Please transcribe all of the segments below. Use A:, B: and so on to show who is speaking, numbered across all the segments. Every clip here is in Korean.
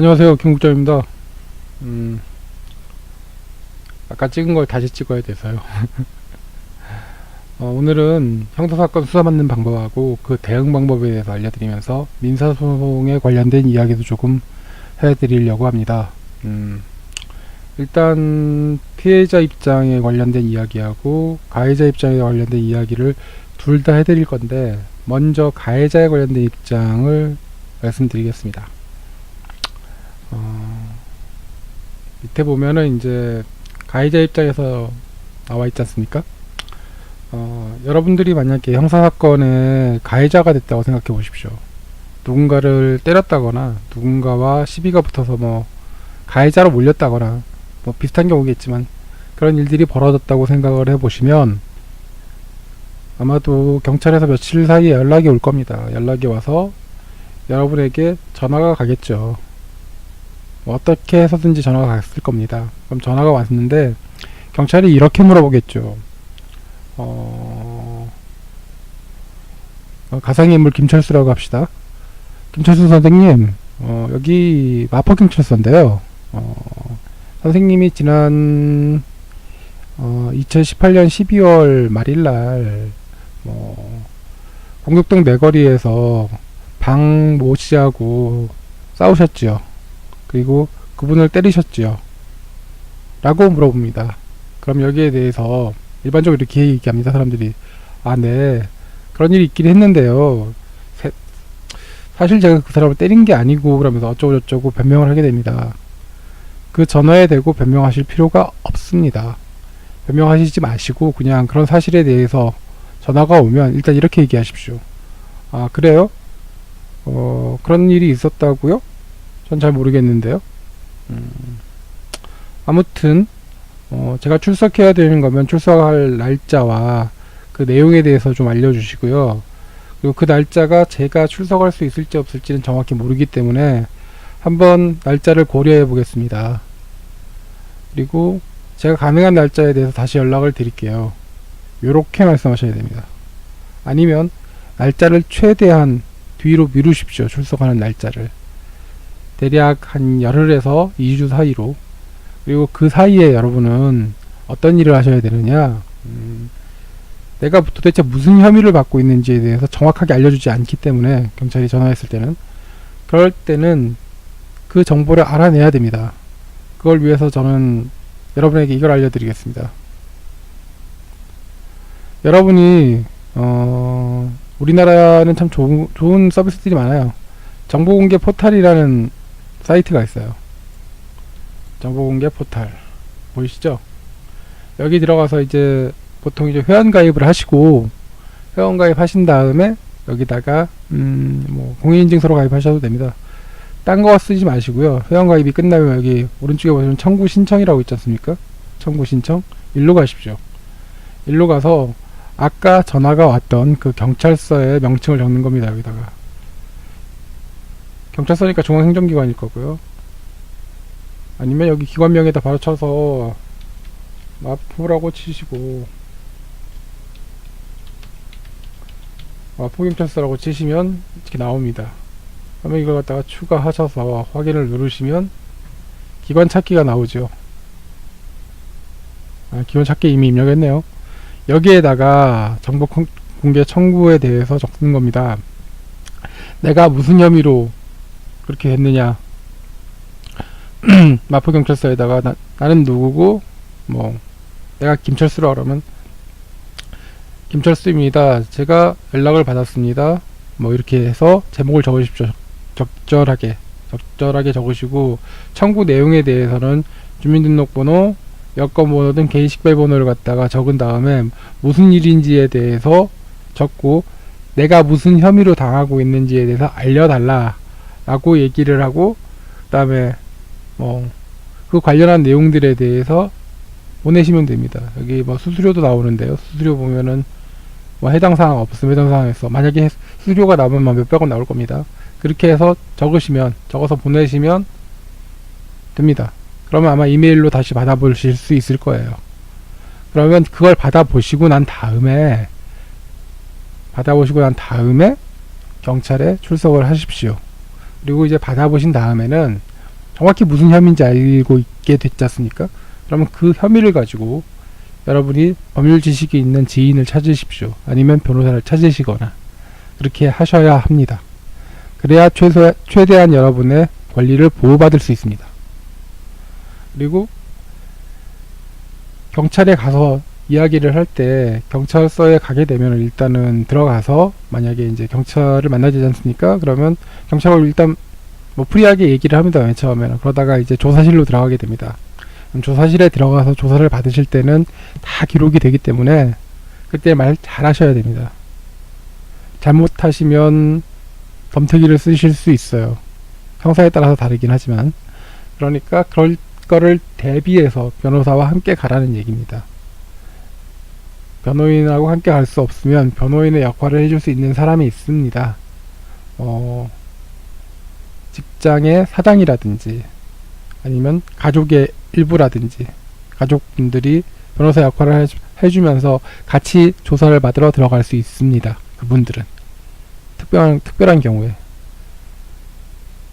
A: 안녕하세요. 김국장입니다. 음, 아까 찍은 걸 다시 찍어야 돼서요. 어, 오늘은 형사사건 수사받는 방법하고 그 대응 방법에 대해서 알려드리면서 민사소송에 관련된 이야기도 조금 해드리려고 합니다. 음, 일단 피해자 입장에 관련된 이야기하고 가해자 입장에 관련된 이야기를 둘 다 해드릴 건데 먼저 가해자에 관련된 입장을 말씀드리겠습니다 어, 밑에 보면은 이제 가해자 입장에서 나와 있지 않습니까? 어, 여러분들이 만약에 형사사건의 가해자가 됐다고 생각해 보십시오. 누군가를 때렸다거나 누군가와 시비가 붙어서 뭐 가해자로 몰렸다거나 뭐 비슷한 경우겠지만 그런 일들이 벌어졌다고 생각을 해 보시면 아마도 경찰에서 며칠 사이에 연락이 올 겁니다. 연락이 와서 여러분에게 전화가 가겠죠. 뭐 어떻게 해서든지 전화가 갔을 겁니다. 그럼 전화가 왔는데 경찰이 이렇게 물어보겠죠. 어, 어, 가상인물 김철수라고 합시다. 김철수 선생님, 어, 여기 마포경찰서인데요. 어, 선생님이 지난 어, 2018년 12월 말일날 뭐 공격동 내거리에서 방 모 씨하고 싸우셨지요. 그리고 그분을 때리셨지요. 라고 물어봅니다. 그럼 여기에 대해서 일반적으로 이렇게 얘기합니다. 사람들이. 아, 네. 그런 일이 있긴 했는데요. 세- 사실 제가 그 사람을 때린 게 아니고 그러면서 어쩌고저쩌고 변명을 하게 됩니다. 그 전화에 대고 변명하실 필요가 없습니다. 변명하시지 마시고 그냥 그런 사실에 대해서 전화가 오면 일단 이렇게 얘기하십시오. 아, 그래요? 어, 그런 일이 있었다고요? 전 잘 모르겠는데요. 음, 아무튼 어, 제가 출석해야 되는 거면 출석할 날짜와 그 내용에 대해서 좀 알려주시고요. 그리고 그 날짜가 제가 출석할 수 있을지 없을지는 정확히 모르기 때문에 한번 날짜를 고려해 보겠습니다. 그리고 제가 가능한 날짜에 대해서 다시 연락을 드릴게요. 요렇게 말씀하셔야 됩니다. 아니면 날짜를 최대한 뒤로 미루십시오. 출석하는 날짜를. 대략 한 열흘에서 2주 사이로. 그리고 그 사이에 여러분은 어떤 일을 하셔야 되느냐? 음, 내가 도대체 무슨 혐의를 받고 있는지에 대해서 정확하게 알려주지 않기 때문에 경찰이 전화했을 때는. 그럴 때는 그 정보를 알아내야 됩니다. 그걸 위해서 저는 여러분에게 이걸 알려드리겠습니다. 여러분이 어, 우리나라는 참 좋은, 좋은 서비스들이 많아요. 정보공개 포탈이라는 사이트가 있어요. 정보공개 포탈 보이시죠? 여기 들어가서 이제 보통 이제 회원 가입을 하시고 회원 가입 하신 다음에 여기다가 음 뭐 공인인증서로 가입하셔도 됩니다. 딴 거 쓰지 마시고요. 회원 가입이 끝나면 여기 오른쪽에 보시면 청구 신청이라고 있지 않습니까? 청구 신청 일로 가십시오. 일로 가서 아까 전화가 왔던 그 경찰서의 명칭을 적는 겁니다. 여기다가 경찰서니까 중앙행정기관일 거고요. 아니면 여기 기관명에다 바로 쳐서 마포라고 치시고 마포경찰서라고 치시면 이렇게 나옵니다. 그러면 이걸 갖다가 추가하셔서 확인을 누르시면 기관 찾기가 나오죠. 아, 기관 찾기 이미 입력했네요. 여기에다가 정보 공- 공개 청구에 대해서 적는 겁니다. 내가 무슨 혐의로 그렇게 했느냐. 마포경찰서에다가 나, 나는 누구고 뭐 내가 김철수라 그러면 김철수입니다. 제가 연락을 받았습니다. 뭐 이렇게 해서 제목을 적으십시오. 적절하게. 적절하게 적으시고 청구 내용에 대해서는 주민등록번호 여권번호 등 개인식별번호를 갖다가 적은 다음에 무슨 일인지에 대해서 적고 내가 무슨 혐의로 당하고 있는지에 대해서 알려달라 라고 얘기를 하고 그 다음에 뭐 그 관련한 내용들에 대해서 보내시면 됩니다. 여기 뭐 수수료도 나오는데요. 수수료 보면은 뭐 해당 사항 없으면 해당 사항에서 만약에 수수료가 나오면 뭐 몇백 원 나올 겁니다. 그렇게 해서 적으시면 적어서 보내시면 됩니다. 그러면 아마 이메일로 다시 받아보실 수 있을 거예요. 그러면 그걸 받아보시고 난 다음에 받아보시고 난 다음에 경찰에 출석을 하십시오. 그리고 이제 받아보신 다음에는 정확히 무슨 혐의인지 알고 있게 됐지 않습니까? 그러면 그 혐의를 가지고 여러분이 법률 지식이 있는 지인을 찾으십시오. 아니면 변호사를 찾으시거나 그렇게 하셔야 합니다. 그래야 최소, 최대한 여러분의 권리를 보호받을 수 있습니다. 그리고 경찰에 가서 이야기를 할 때 경찰서에 가게 되면 일단은 들어가서 만약에 이제 경찰을 만나야 되지 않습니까? 그러면 경찰하고 일단 뭐 프리하게 얘기를 합니다. 맨 처음에는. 그러다가 이제 조사실로 들어가게 됩니다. 조사실에 들어가서 조사를 받으실 때는 다 기록이 되기 때문에 그때 말 잘 하셔야 됩니다. 잘못하시면 덤태기를 쓰실 수 있어요. 형사에 따라서 다르긴 하지만 그러니까 그럴 거를 대비해서 변호사와 함께 가라는 얘기입니다. 변호인하고 함께 갈 수 없으면 변호인의 역할을 해줄 수 있는 사람이 있습니다. 어, 직장의 사장이라든지 아니면 가족의 일부라든지 가족분들이 변호사 역할을 해주- 해주면서 같이 조사를 받으러 들어갈 수 있습니다. 그분들은 특별한 특별한 경우에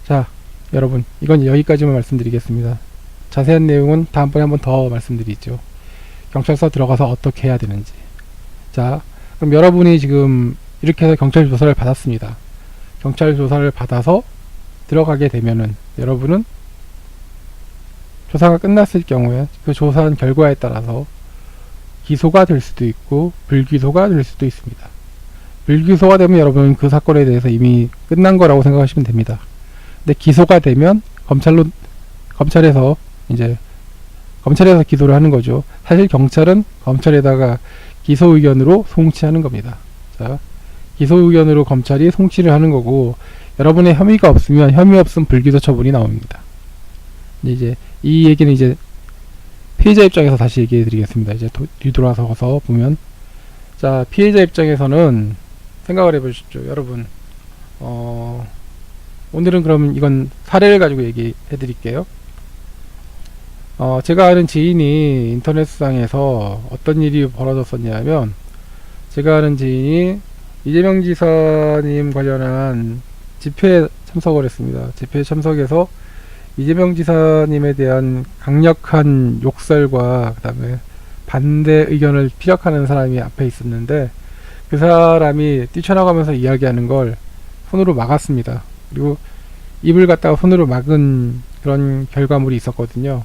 A: 자 여러분 이건 여기까지만 말씀드리겠습니다. 자세한 내용은 다음번에 한번 더 말씀드리죠. 경찰서 들어가서 어떻게 해야 되는지. 자, 그럼 여러분이 지금 이렇게 해서 경찰 조사를 받았습니다. 경찰 조사를 받아서 들어가게 되면은 여러분은 조사가 끝났을 경우에 그 조사한 결과에 따라서 기소가 될 수도 있고 불기소가 될 수도 있습니다. 불기소가 되면 여러분은 그 사건에 대해서 이미 끝난 거라고 생각하시면 됩니다. 근데 기소가 되면 검찰로 검찰에서 이제 검찰에서 기소를 하는 거죠. 사실 경찰은 검찰에다가 기소 의견으로 송치하는 겁니다. 자, 기소 의견으로 검찰이 송치를 하는 거고 여러분의 혐의가 없으면 혐의 없음 불기소 처분이 나옵니다. 이제 이 얘기는 이제 피해자 입장에서 다시 얘기해 드리겠습니다. 이제 도, 뒤돌아서서 보면 자 피해자 입장에서는 생각을 해보십시오. 여러분 어, 오늘은 그럼 이건 사례를 가지고 얘기해 드릴게요. 어, 제가 아는 지인이 인터넷상에서 어떤 일이 벌어졌었냐면, 제가 아는 지인이 이재명 지사님 관련한 집회에 참석을 했습니다. 집회에 참석해서 이재명 지사님에 대한 강력한 욕설과 그 다음에 반대 의견을 피력하는 사람이 앞에 있었는데, 그 사람이 뛰쳐나가면서 이야기하는 걸 손으로 막았습니다. 그리고 입을 갖다가 손으로 막은 그런 결과물이 있었거든요.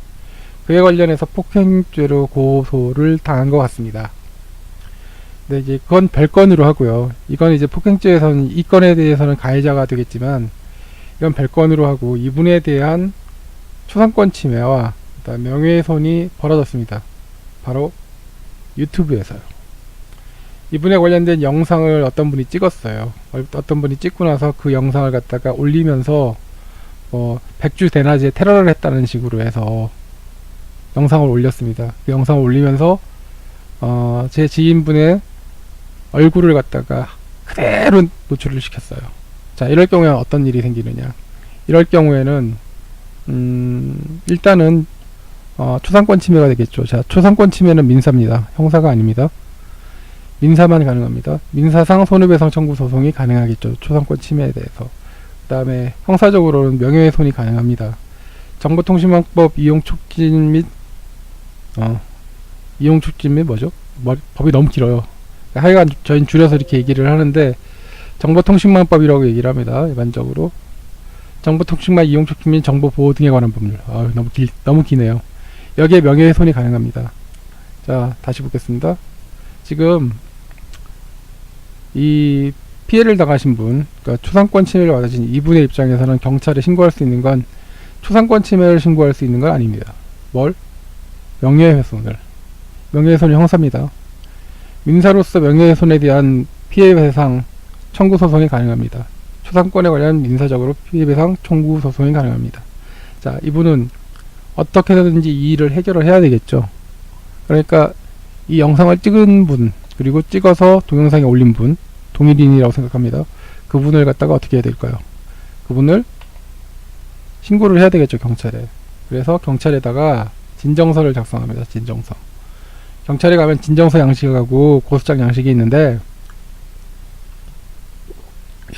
A: 그에 관련해서 폭행죄로 고소를 당한 것 같습니다. 근데 이제 그건 별건으로 하고요. 이건 이제 폭행죄에서는 이 건에 대해서는 가해자가 되겠지만 이건 별건으로 하고 이분에 대한 초상권 침해와 명예훼손이 벌어졌습니다. 바로 유튜브에서요. 이분에 관련된 영상을 어떤 분이 찍었어요. 어- 어떤 분이 찍고 나서 그 영상을 갖다가 올리면서 뭐 백주 대낮에 테러를 했다는 식으로 해서 영상을 올렸습니다. 그 영상을 올리면서 어, 제 지인분의 얼굴을 갖다가 그대로 노출을 시켰어요. 자, 이럴 경우에 어떤 일이 생기느냐? 이럴 경우에는 음, 일단은 어, 초상권 침해가 되겠죠. 자, 초상권 침해는 민사입니다. 형사가 아닙니다. 민사만 가능합니다. 민사상 손해배상 청구 소송이 가능하겠죠. 초상권 침해에 대해서. 그 다음에 형사적으로는 명예훼손이 가능합니다. 정보통신망법 이용 촉진 및 어, 이용 촉진 및 뭐죠? 머 법이 너무 길어요. 하여간 저희는 줄여서 이렇게 얘기를 하는데 정보통신망법이라고 얘기를 합니다. 일반적으로 정보통신망 이용 촉진 및 정보 보호 등에 관한 법률. 아, 너무 길 너무 기네요. 여기에 명예훼손이 가능합니다. 자, 다시 보겠습니다. 지금 이 피해를 당하신 분, 그러니까 초상권 침해를 받으신 이분의 입장에서는 경찰에 신고할 수 있는 건 초상권 침해를 신고할 수 있는 건 아닙니다. 뭘? 명예훼손을. 명예훼손이 형사입니다. 민사로서 명예훼손에 대한 피해배상 청구 소송이 가능합니다. 초상권에 관련 민사적으로 피해배상 청구 소송이 가능합니다. 자, 이분은 어떻게 해서든지 이 일을 해결을 해야 되겠죠. 그러니까 이 영상을 찍은 분, 그리고 찍어서 동영상에 올린 분, 동일인이라고 생각합니다. 그분을 갖다가 어떻게 해야 될까요? 그분을 신고를 해야 되겠죠, 경찰에. 그래서 경찰에다가 진정서를 작성합니다. 진정서. 경찰에 가면 진정서 양식하고 고소장 양식이 있는데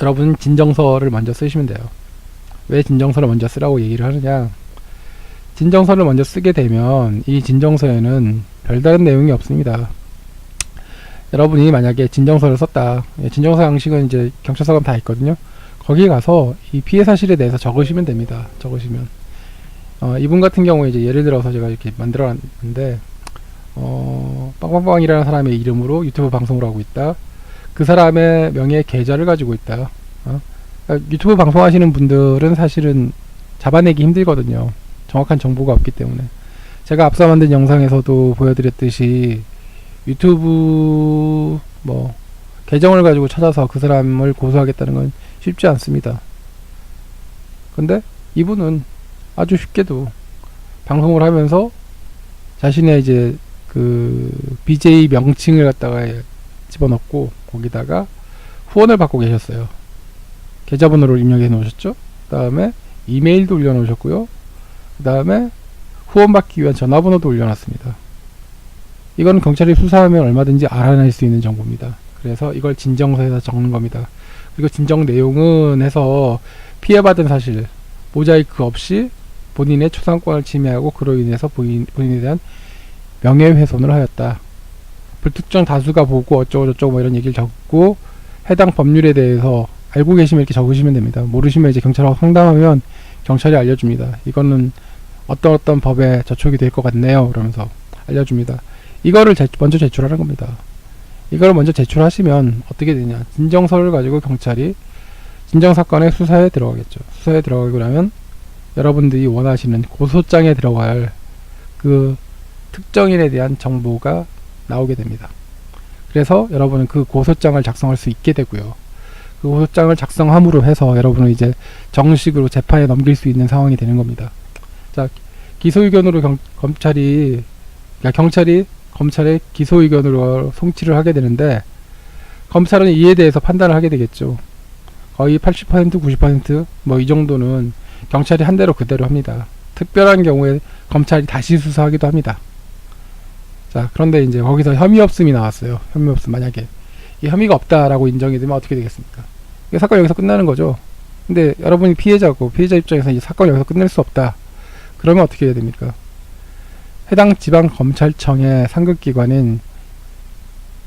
A: 여러분 진정서를 먼저 쓰시면 돼요. 왜 진정서를 먼저 쓰라고 얘기를 하느냐? 진정서를 먼저 쓰게 되면 이 진정서에는 별다른 내용이 없습니다. 여러분이 만약에 진정서를 썼다. 예, 진정서 양식은 이제 경찰서감 다 있거든요. 거기 가서 이 피해 사실에 대해서 적으시면 됩니다. 적으시면. 어, 이분 같은 경우에 이제 예를 들어서 제가 이렇게 만들어 놨는데, 어, 빵빵빵이라는 사람의 이름으로 유튜브 방송을 하고 있다. 그 사람의 명예 계좌를 가지고 있다. 어? 그러니까 유튜브 방송하시는 분들은 사실은 잡아내기 힘들거든요. 정확한 정보가 없기 때문에. 제가 앞서 만든 영상에서도 보여드렸듯이 유튜브 뭐 계정을 가지고 찾아서 그 사람을 고소하겠다는 건 쉽지 않습니다. 근데 이분은 아주 쉽게도 방송을 하면서 자신의 이제 그 BJ 명칭을 갖다가 집어넣고 거기다가 후원을 받고 계셨어요. 계좌번호를 입력해 놓으셨죠. 그 다음에 이메일도 올려 놓으셨고요. 그 다음에 후원받기 위한 전화번호도 올려놨습니다. 이거는 경찰이 수사하면 얼마든지 알아낼 수 있는 정보입니다. 그래서 이걸 진정서에다 적는 겁니다. 그리고 진정 내용은 해서 피해받은 사실, 모자이크 없이 본인의 초상권을 침해하고 그로 인해서 본인, 본인에 대한 명예훼손을 하였다. 불특정 다수가 보고 어쩌고 저쩌고 뭐 이런 얘기를 적고 해당 법률에 대해서 알고 계시면 이렇게 적으시면 됩니다. 모르시면 이제 경찰하고 상담하면 경찰이 알려줍니다. 이거는 어떤 어떤 법에 저촉이 될 것 같네요. 그러면서 알려줍니다. 이거를 제, 먼저 제출하는 겁니다. 이걸 먼저 제출하시면 어떻게 되냐. 진정서를 가지고 경찰이 진정사건의 수사에 들어가겠죠. 수사에 들어가고 나면 여러분들이 원하시는 고소장에 들어갈 그 특정인에 대한 정보가 나오게 됩니다. 그래서 여러분은 그 고소장을 작성할 수 있게 되고요. 그 고소장을 작성함으로 해서 여러분은 이제 정식으로 재판에 넘길 수 있는 상황이 되는 겁니다. 자, 기소 의견으로 경, 검찰이 그러니까 경찰이 검찰에 기소 의견으로 송치를 하게 되는데 검찰은 이에 대해서 판단을 하게 되겠죠. 거의 80% 90%뭐 이 정도는 경찰이 한 대로 그대로 합니다. 특별한 경우에 검찰이 다시 수사하기도 합니다. 자, 그런데 이제 거기서 혐의 없음이 나왔어요. 혐의 없음 만약에 이 혐의가 없다라고 인정이 되면 어떻게 되겠습니까? 이 사건 여기서 끝나는 거죠. 근데 여러분이 피해자고 피해자 입장에서 이 사건 여기서 끝낼 수 없다. 그러면 어떻게 해야 됩니까? 해당 지방 검찰청의 상급 기관인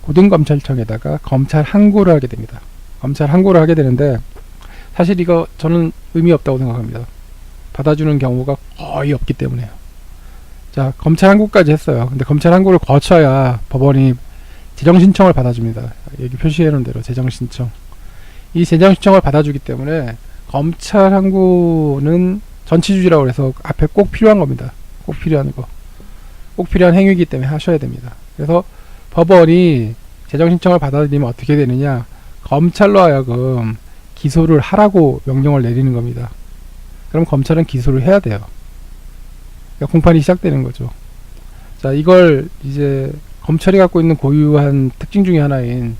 A: 고등검찰청에다가 검찰 항고를 하게 됩니다. 검찰 항고를 하게 되는데 사실 이거 저는 의미 없다고 생각합니다. 받아주는 경우가 거의 없기 때문에요. 자, 검찰 항고까지 했어요. 근데 검찰 항고를 거쳐야 법원이 재정 신청을 받아줍니다. 여기 표시해 놓은 대로 재정 신청. 이 재정 신청을 받아주기 때문에 검찰 항고는 전치주의라고 해서 앞에 꼭 필요한 겁니다. 꼭 필요한 거. 꼭 필요한 행위이기 때문에 하셔야 됩니다. 그래서 법원이 재정 신청을 받아들이면 어떻게 되느냐? 검찰로 하여금 기소를 하라고 명령을 내리는 겁니다. 그럼 검찰은 기소를 해야 돼요. 그러니까 공판이 시작되는 거죠. 자, 이걸 이제 검찰이 갖고 있는 고유한 특징 중에 하나인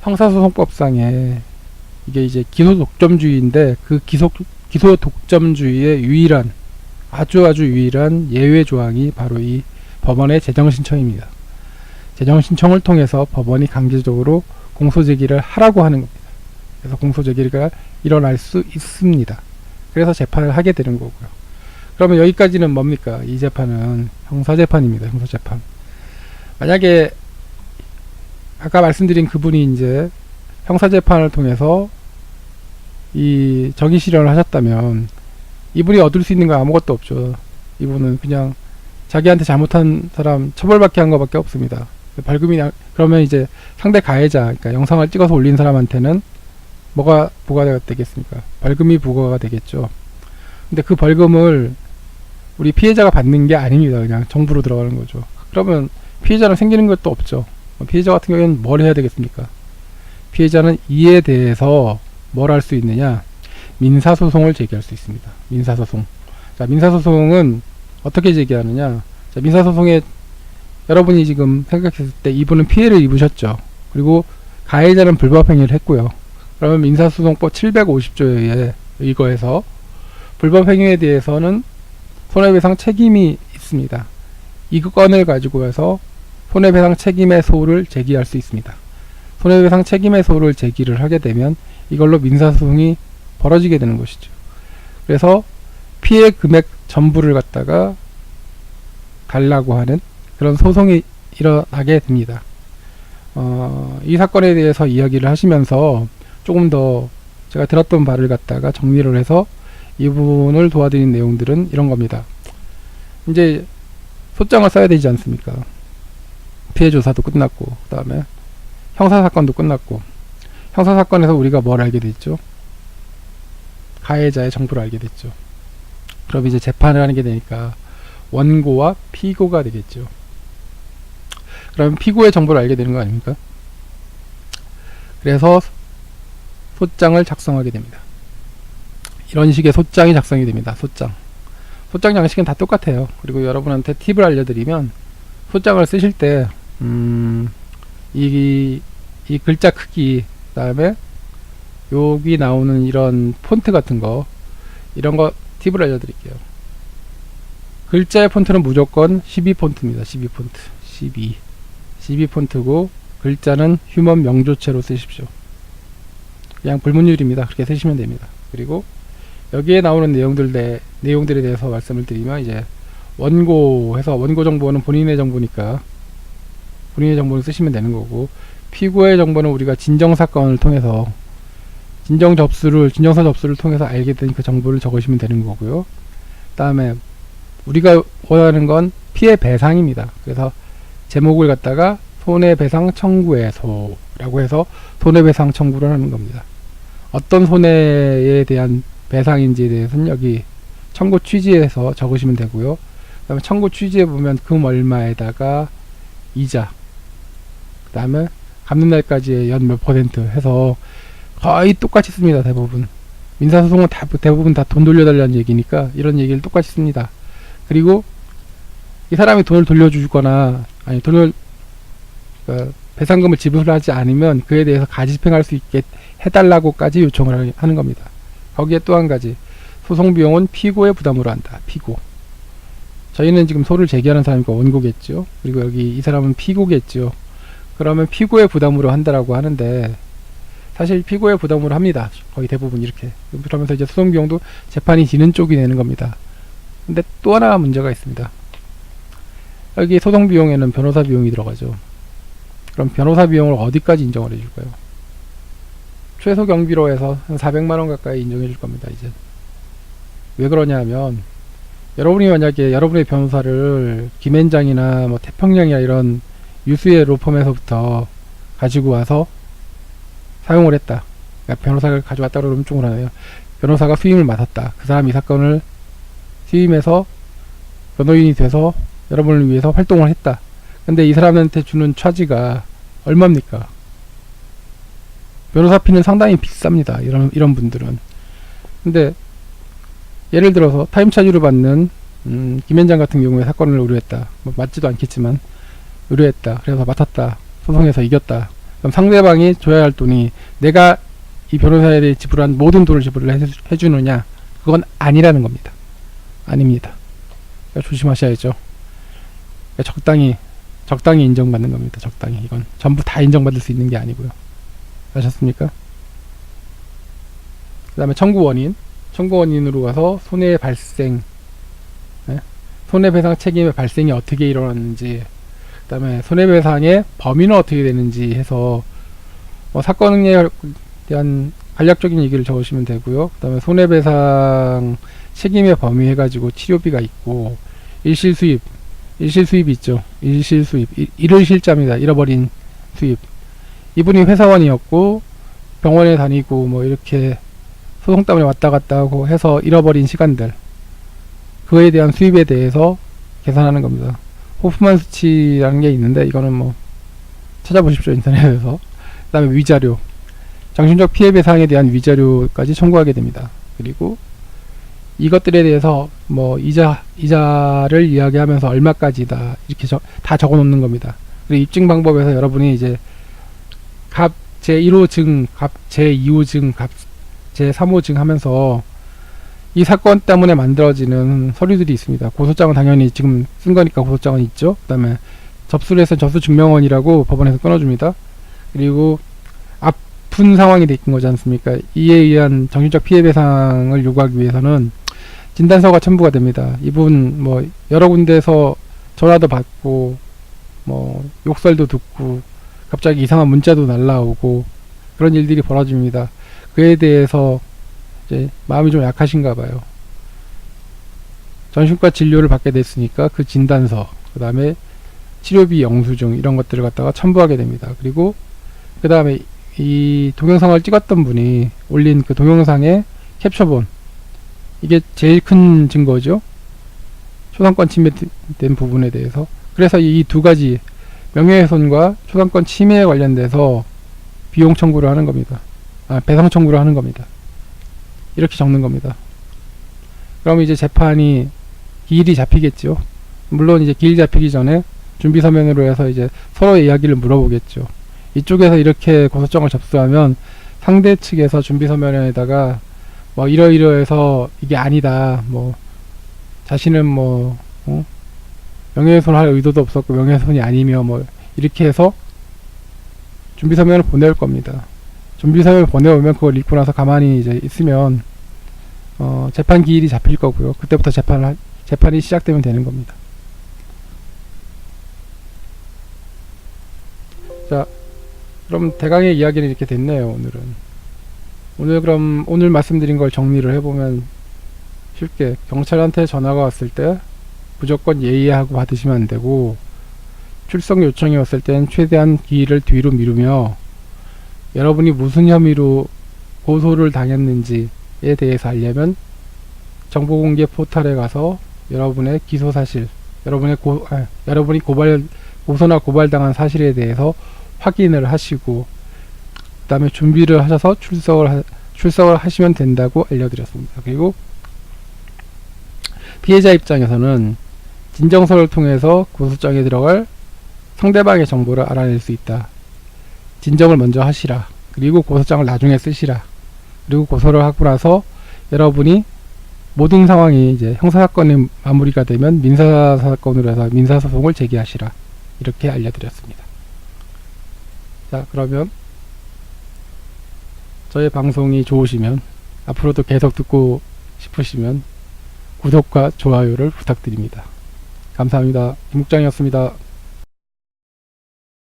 A: 형사소송법상에 이게 이제 기소 독점주의인데 그 기소 기소 독점주의의 유일한 아주 아주 유일한 예외 조항이 바로 이 법원의 재정 신청입니다. 재정 신청을 통해서 법원이 강제적으로 공소 제기를 하라고 하는 겁니다. 그래서 공소 제기가 일어날 수 있습니다. 그래서 재판을 하게 되는 거고요. 그러면 여기까지는 뭡니까? 이 재판은 형사 재판입니다. 형사 재판. 만약에 아까 말씀드린 그분이 이제 형사 재판을 통해서 이 정의 실현을 하셨다면 이분이 얻을 수 있는 건 아무것도 없죠. 이분은 그냥 자기한테 잘못한 사람 처벌받게 한 것밖에 없습니다. 벌금이 나, 그러면 이제 상대 가해자, 그러니까 영상을 찍어서 올린 사람한테는 뭐가 부과가 되겠습니까? 벌금이 부과가 되겠죠. 근데 그 벌금을 우리 피해자가 받는 게 아닙니다. 그냥 정부로 들어가는 거죠. 그러면 피해자는 생기는 것도 없죠. 피해자 같은 경우에는 뭘 해야 되겠습니까? 피해자는 이에 대해서 뭘 할 수 있느냐? 민사소송을 제기할 수 있습니다. 민사소송. 자, 민사소송은 어떻게 제기하느냐? 자, 민사소송에 여러분이 지금 생각했을 때 이분은 피해를 입으셨죠. 그리고 가해자는 불법행위를 했고요. 그러면 민사소송법 750조에 의거해서 불법 행위에 대해서는 손해배상 책임이 있습니다. 이 건을 가지고 해서 손해배상 책임의 소를 제기할 수 있습니다. 손해배상 책임의 소를 제기를 하게 되면 이걸로 민사소송이 벌어지게 되는 것이죠. 그래서 피해 금액 전부를 갖다가 달라고 하는 그런 소송이 일어나게 됩니다. 어, 이 사건에 대해서 이야기를 하시면서 조금 더 제가 들었던 바를 갖다가 정리를 해서 이 부분을 도와드린 내용들은 이런 겁니다. 이제 소장을 써야 되지 않습니까? 피해 조사도 끝났고, 그 다음에 형사 사건도 끝났고, 형사 사건에서 우리가 뭘 알게 됐죠? 가해자의 정보를 알게 됐죠. 그럼 이제 재판을 하게 되니까 원고와 피고가 되겠죠. 그러면 피고의 정보를 알게 되는 거 아닙니까? 그래서 소장을 작성하게 됩니다. 이런 식의 소장이 작성이 됩니다. 소장. 소장 양식은 다 똑같아요. 그리고 여러분한테 팁을 알려드리면 소장을 쓰실 때, 음, 이, 이 글자 크기, 그 다음에 여기 나오는 이런 폰트 같은 거, 이런 거 팁을 알려드릴게요. 글자의 폰트는 무조건 12 폰트입니다. 12 폰트. 12. 12 폰트고, 글자는 휴먼 명조체로 쓰십시오. 그냥 불문율입니다. 그렇게 쓰시면 됩니다. 그리고 여기에 나오는 내용들 대, 내용들에 대해서 말씀을 드리면 이제 원고해서 원고 정보는 본인의 정보니까 본인의 정보를 쓰시면 되는 거고 피고의 정보는 우리가 진정 사건을 통해서 진정 접수를 진정서 접수를 통해서 알게 된 그 정보를 적으시면 되는 거고요. 그다음에 우리가 원하는 건 피해 배상입니다. 그래서 제목을 갖다가 손해배상 청구에서라고 해서 손해배상 청구를 하는 겁니다. 어떤 손해에 대한 배상인지에 대해서는 여기 청구 취지에서 적으시면 되고요. 그 다음에 청구 취지에 보면 금 얼마에다가 이자, 그 다음에 갚는 날까지의 연몇 퍼센트 해서 거의 똑같이 씁니다. 대부분. 민사소송은 다, 대부분 다 돈 돌려달라는 얘기니까 이런 얘기를 똑같이 씁니다. 그리고 이 사람이 돈을 돌려주거나 아니 돈을 그러니까 배상금을 지불하지 않으면 그에 대해서 가집행할 수 있게 해달라고까지 요청을 하는 겁니다. 거기에 또 한 가지 소송 비용은 피고의 부담으로 한다. 피고. 저희는 지금 소를 제기하는 사람이니까 원고겠죠. 그리고 여기 이 사람은 피고겠죠. 그러면 피고의 부담으로 한다라고 하는데 사실 피고의 부담으로 합니다. 거의 대부분 이렇게. 그러면서 이제 소송 비용도 재판이 지는 쪽이 내는 겁니다. 근데 또 하나 문제가 있습니다. 여기 소송 비용에는 변호사 비용이 들어가죠. 그럼 변호사 비용을 어디까지 인정을 해줄까요? 최소 경비로 해서 한 400만원 가까이 인정해 줄 겁니다, 이제. 왜 그러냐 하면, 여러분이 만약에 여러분의 변호사를 김앤장이나 뭐 태평양이나 이런 유수의 로펌에서부터 가지고 와서 사용을 했다. 그러니까 변호사를 가져왔다 그러면 좀 그러네요. 변호사가 수임을 맡았다. 그 사람이 사건을 수임해서 변호인이 돼서 여러분을 위해서 활동을 했다. 근데 이 사람한테 주는 차지가 얼마입니까? 변호사비는 상당히 비쌉니다. 이런 이런 분들은. 근데 예를 들어서 타임 차지로 받는 음, 김현장 같은 경우에 사건을 의뢰했다. 뭐 맞지도 않겠지만 의뢰했다. 그래서 맡았다. 소송에서 이겼다. 그럼 상대방이 줘야 할 돈이 내가 이 변호사에 대해 지불한 모든 돈을 지불을 해, 해주느냐? 그건 아니라는 겁니다. 아닙니다. 그러니까 조심하셔야죠. 그러니까 적당히 적당히 인정받는 겁니다. 적당히 이건 전부 다 인정받을 수 있는 게 아니고요. 아셨습니까? 그 다음에 청구 원인 청구 원인으로 가서 손해 발생 네? 손해배상 책임의 발생이 어떻게 일어났는지 그 다음에 손해배상의 범위는 어떻게 되는지 해서 뭐 사건에 대한 간략적인 얘기를 적으시면 되고요. 그 다음에 손해배상 책임의 범위 해가지고 치료비가 있고 일실 수입 일실 수입이 있죠. 일실 수입 일- 잃을 실자입니다. 잃어버린 수입 이분이 회사원이었고 병원에 다니고 뭐 이렇게 소송 때문에 왔다 갔다 하고 해서 잃어버린 시간들 그에 대한 수입에 대해서 계산하는 겁니다. 호프만 수치라는 게 있는데 이거는 뭐 찾아보십시오 인터넷에서 그 다음에 위자료 정신적 피해 배상에 대한 위자료까지 청구하게 됩니다. 그리고 이것들에 대해서 뭐 이자 이자를 이야기하면서 얼마까지다 이렇게 저, 다 적어 놓는 겁니다. 그리고 입증 방법에서 여러분이 이제 갑 제1호증, 갑 제2호증, 갑 제3호 증 하면서 이 사건 때문에 만들어지는 서류들이 있습니다. 고소장은 당연히 지금 쓴 거니까 고소장은 있죠. 그다음에 접수를 해서 접수 증명원이라고 법원에서 끊어줍니다. 그리고 아픈 상황이 된 거지 않습니까? 이에 의한 정신적 피해 배상을 요구하기 위해서는 진단서가 첨부가 됩니다. 이분 뭐 여러 군데서 전화도 받고 뭐 욕설도 듣고 갑자기 이상한 문자도 날라오고 그런 일들이 벌어집니다. 그에 대해서 이제 마음이 좀 약하신가 봐요. 정신과 진료를 받게 됐으니까 그 진단서, 그 다음에 치료비 영수증 이런 것들을 갖다가 첨부하게 됩니다. 그리고 그 다음에 이 동영상을 찍었던 분이 올린 그 동영상의 캡처본 이게 제일 큰 증거죠. 초상권 침해된 부분에 대해서. 그래서 이 두 가지 명예훼손과 초상권 침해에 관련돼서 비용 청구를 하는 겁니다. 아, 배상 청구를 하는 겁니다. 이렇게 적는 겁니다. 그럼 이제 재판이 기일이 잡히겠죠. 물론 이제 기일 잡히기 전에 준비 서면으로 해서 이제 서로 이야기를 물어보겠죠. 이쪽에서 이렇게 고소장을 접수하면 상대 측에서 준비 서면에다가 뭐 이러이러해서 이게 아니다. 뭐 자신은 뭐 어? 명예훼손 할 의도도 없었고 명예훼손이 아니며 뭐 이렇게 해서 준비 서면을 보낼 겁니다. 준비 서면을 보내오면 그걸 읽고 나서 가만히 이제 있으면 어, 재판 기일이 잡힐 거고요. 그때부터 재판을 하- 재판이 시작되면 되는 겁니다. 자, 그럼 대강의 이야기는 이렇게 됐네요. 오늘은 오늘 그럼 오늘 말씀드린 걸 정리를 해보면 쉽게 경찰한테 전화가 왔을 때 무조건 예의하고 받으시면 안 되고 출석 요청이 왔을 땐 최대한 기일을 뒤로 미루며 여러분이 무슨 혐의로 고소를 당했는지에 대해서 알려면 정보공개 포털에 가서 여러분의 기소 사실, 여러분의 고, 아, 여러분이 고발 고소나 고발당한 사실에 대해서 확인을 하시고 그 다음에 준비를 하셔서 출석을 하, 출석을 하시면 된다고 알려드렸습니다. 그리고 피해자 입장에서는 진정서를 통해서 고소장에 들어갈 상대방의 정보를 알아낼 수 있다. 진정을 먼저 하시라. 그리고 고소장을 나중에 쓰시라. 그리고 고소를 하고 나서 여러분이 모든 상황이 이제 형사사건이 마무리가 되면 민사사건으로 해서 민사소송을 제기하시라. 이렇게 알려드렸습니다. 자, 그러면 저의 방송이 좋으시면 앞으로도 계속 듣고 싶으시면 구독과 좋아요를 부탁드립니다. 감사합니다. 김국장이었습니다.